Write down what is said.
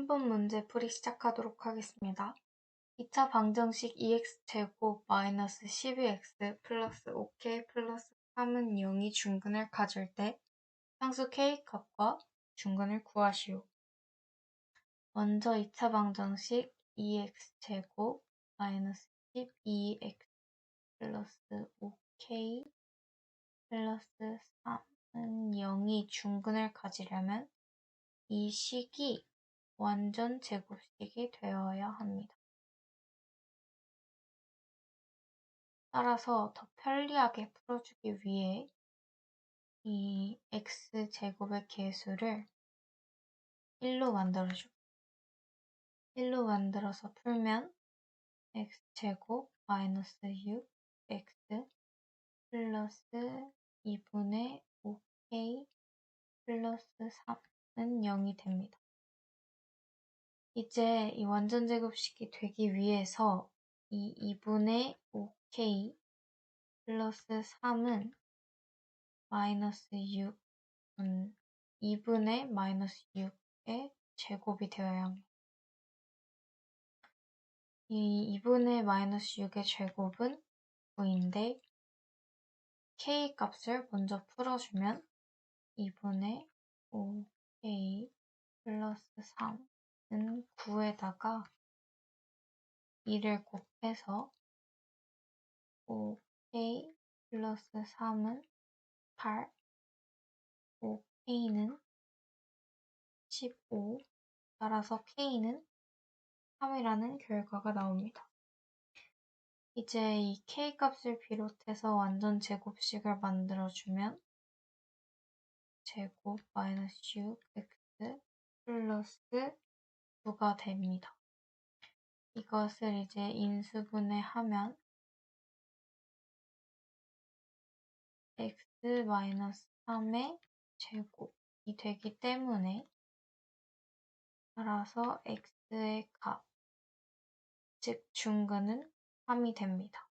3번 문제 풀이 시작하도록 하겠습니다. 2차 방정식 2x제곱 마이너스 12x 플러스 5k 플러스 3은 0이 중근을 가질 때 상수 k 값과 중근을 구하시오. 먼저 2차 방정식 2x제곱 마이너스 12x 플러스 5k 플러스 3은 0이 중근을 가지려면 이 식이 완전 제곱식이 되어야 합니다. 따라서 더 편리하게 풀어주기 위해 이 x제곱의 개수를 1로 만들어줘. 1로 만들어서 풀면 x제곱 마이너스 6x 플러스 2분의 5k 플러스 3은 0이 됩니다. 이제 이 완전 제곱식이 되기 위해서 이 2분의 5k 플러스 3은 마이너스 6은 2분의 마이너스 6의 제곱이 되어야 합니다. 이 2분의 마이너스 6의 제곱은 9인데 k 값을 먼저 풀어주면 2분의 5k 플러스 3 은 9에다가 2를 곱해서 5k 플러스 3은 8, 5k는 15, 따라서 k는 3이라는 결과가 나옵니다. 이제 이 k 값을 비롯해서 완전 제곱식을 만들어주면 제곱 마이너스 6x 플러스 9가 됩니다. 이것을 이제 인수분해하면 x-3의 제곱이 되기 때문에 따라서 x의 값, 즉 중근은 3이 됩니다.